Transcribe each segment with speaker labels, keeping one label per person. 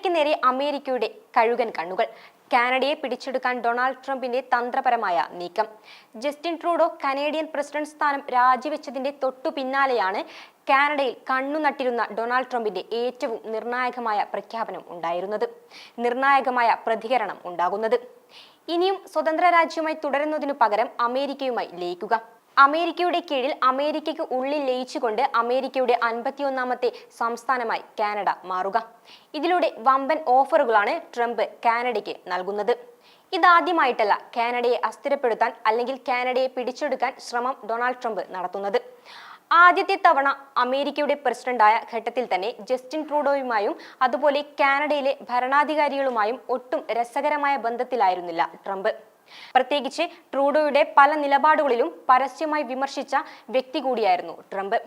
Speaker 1: കാനഡയ്ക്ക് നേരെ അമേരിക്കയുടെ കഴുകൻ കണ്ണുകൾ. കാനഡയെ പിടിച്ചെടുക്കാൻ ഡൊണാൾഡ് ട്രംപിന്റെ തന്ത്രപരമായ നീക്കം. ജസ്റ്റിൻ ട്രൂഡോ കനേഡിയൻ പ്രസിഡന്റ് സ്ഥാനം രാജിവെച്ചതിന്റെ തൊട്ടു പിന്നാലെയാണ് കാനഡയിൽ കണ്ണുനട്ടിരുന്ന ഡൊണാൾഡ് ട്രംപിന്റെ ഏറ്റവും നിർണായകമായ പ്രഖ്യാപനം ഉണ്ടായിരുന്നത്. നിർണായകമായ പ്രതികരണം ഉണ്ടാകുന്നത്. ഇനിയും സ്വതന്ത്ര രാജ്യമായി തുടരുന്നതിനു പകരം അമേരിക്കയുമായി ലയിക്കുക. അമേരിക്കയുടെ കീഴിൽ അമേരിക്കയ്ക്ക് ഉള്ളിൽ ലയിച്ചുകൊണ്ട് അമേരിക്കയുടെ അൻപത്തിയൊന്നാമത്തെ സംസ്ഥാനമായി കാനഡ മാറുക. ഇതിലൂടെ വമ്പൻ ഓഫറുകളാണ് ട്രംപ് കാനഡയ്ക്ക് നൽകുന്നത്. ഇതാദ്യമായിട്ടല്ല കാനഡയെ അസ്ഥിരപ്പെടുത്താൻ അല്ലെങ്കിൽ കാനഡയെ പിടിച്ചെടുക്കാൻ ശ്രമം ഡൊണാൾഡ് ട്രംപ് നടത്തുന്നത്. ആദ്യത്തെ തവണ അമേരിക്കയുടെ പ്രസിഡന്റായ ഘട്ടത്തിൽ തന്നെ ജസ്റ്റിൻ ട്രൂഡോയുമായും അതുപോലെ കാനഡയിലെ ഭരണാധികാരികളുമായും ഒട്ടും രസകരമായ ബന്ധത്തിലായിരുന്നില്ല ട്രംപ്. പ്രത്യേകിച്ച് ട്രൂഡോയുടെ പല നിലപാടുകളിലും പരസ്യമായി വിമർശിച്ച വ്യക്തി കൂടിയായിരുന്നു ട്രംപ്.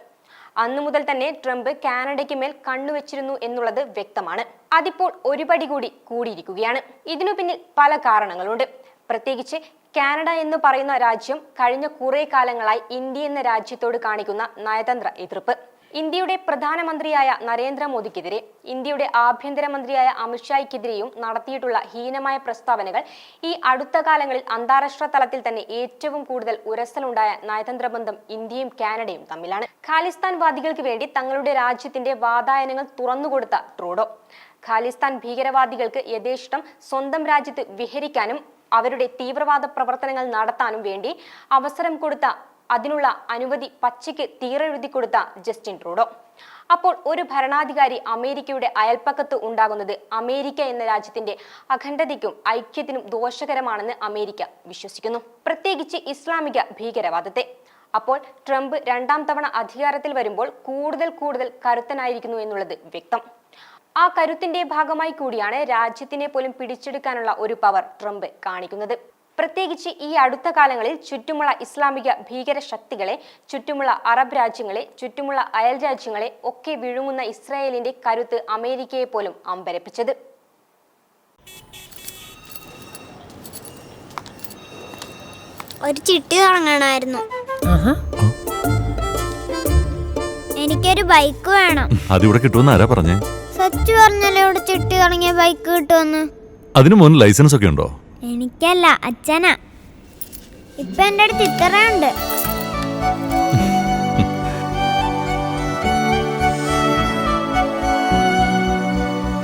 Speaker 1: അന്നു മുതൽ തന്നെ ട്രംപ് കാനഡയ്ക്ക് മേൽ കണ്ണുവെച്ചിരുന്നു എന്നുള്ളത് വ്യക്തമാണ്. അതിപ്പോൾ ഒരുപടി കൂടി കൂടിയിരിക്കുകയാണ്. ഇതിനു പിന്നിൽ പല കാരണങ്ങളുണ്ട്. പ്രത്യേകിച്ച് കാനഡ എന്ന് പറയുന്ന രാജ്യം കഴിഞ്ഞ കുറേ കാലങ്ങളായി ഇന്ത്യ എന്ന രാജ്യത്തോട് കാണിക്കുന്ന നയതന്ത്ര എതിർപ്പ്. ഇന്ത്യയുടെ പ്രധാനമന്ത്രിയായ നരേന്ദ്രമോദിക്കെതിരെ ഇന്ത്യയുടെ ആഭ്യന്തരമന്ത്രിയായ അമിത്ഷായ്ക്കെതിരെയും നടത്തിയിട്ടുള്ള ഹീനമായ പ്രസ്താവനകൾ ഈ അടുത്ത കാലങ്ങളിൽ അന്താരാഷ്ട്ര തലത്തിൽ തന്നെ ഏറ്റവും കൂടുതൽ ഉരസലുണ്ടായ നയതന്ത്ര ബന്ധം ഇന്ത്യയും കാനഡയും തമ്മിലാണ്. ഖാലിസ്ഥാൻ വാദികൾക്ക് വേണ്ടി തങ്ങളുടെ രാജ്യത്തിന്റെ വാതായനങ്ങൾ തുറന്നുകൊടുത്ത ട്രൂഡോ. ഖാലിസ്ഥാൻ ഭീകരവാദികൾക്ക് യഥേഷ്ടം സ്വന്തം രാജ്യത്ത് വിഹരിക്കാനും അവരുടെ തീവ്രവാദ പ്രവർത്തനങ്ങൾ നടത്താനും വേണ്ടി അവസരം കൊടുത്ത അതിനുള്ള അനുമതി പച്ചയ്ക്ക് തീരെഴുതി കൊടുത്ത ജസ്റ്റിൻ ട്രൂഡോ. അപ്പോൾ ഒരു ഭരണാധികാരി അമേരിക്കയുടെ അയൽപ്പക്കത്ത് ഉണ്ടാകുന്നത് അമേരിക്ക എന്ന രാജ്യത്തിന്റെ അഖണ്ഡതയ്ക്കും ഐക്യത്തിനും ദോഷകരമാണെന്ന് അമേരിക്ക വിശ്വസിക്കുന്നു. പ്രത്യേകിച്ച് ഇസ്ലാമിക ഭീകരവാദത്തെ. അപ്പോൾ ട്രംപ് രണ്ടാം തവണ അധികാരത്തിൽ വരുമ്പോൾ കൂടുതൽ കൂടുതൽ കരുത്തനായിരിക്കുന്നു എന്നുള്ളത് വ്യക്തം. ആ കരുത്തിന്റെ ഭാഗമായി കൂടിയാണ് രാജ്യത്തിനെ പോലും പിടിച്ചെടുക്കാനുള്ള ഒരു പവർ ട്രംപ് കാണിക്കുന്നത്. പ്രത്യേകിച്ച് ഈ അടുത്ത കാലങ്ങളിൽ ചുറ്റുമുള്ള ഇസ്ലാമിക ഭീകര ശക്തികളെ ചുറ്റുമുള്ള അറബ് രാജ്യങ്ങളെ ചുറ്റുമുള്ള അയൽ രാജ്യങ്ങളെ ഒക്കെ വിഴുങ്ങുന്ന ഇസ്രായേലിന്റെ കരുത്ത് അമേരിക്കയെ പോലും അമ്പരപ്പിച്ചത്.
Speaker 2: ഒരു ചിട്ടി തുടങ്ങണമായിരുന്നു എനിക്കൊരു ബൈക്ക് വേണം.
Speaker 3: അതിവിടെ കിട്ടുമെന്ന് ആരാ പറഞ്ഞേ?
Speaker 2: സച്ചു പറഞ്ഞല്ലോ ഇവിടെ ചിട്ടി തുടങ്ങിയ ബൈക്ക് കിട്ടുമെന്ന്.
Speaker 3: അതിനു മുൻ ലൈസൻസ് ഒക്കെ ഉണ്ടോ?
Speaker 2: എനിക്കല്ല അച്ഛനാ. ഇപ്പൊ എന്റെ അടുത്ത് ഇത്രയുണ്ട്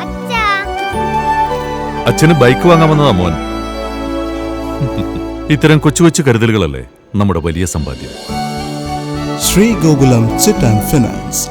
Speaker 2: അച്ഛാ.
Speaker 3: അച്ഛന് ബൈക്ക് വാങ്ങാൻ വന്നതാ മോൻ. ഇത്തരം കൊച്ചു കൊച്ചു കരുതലുകളല്ലേ നമ്മുടെ വലിയ സമ്പാദ്യം.
Speaker 4: Shri Gokulam chit and Finance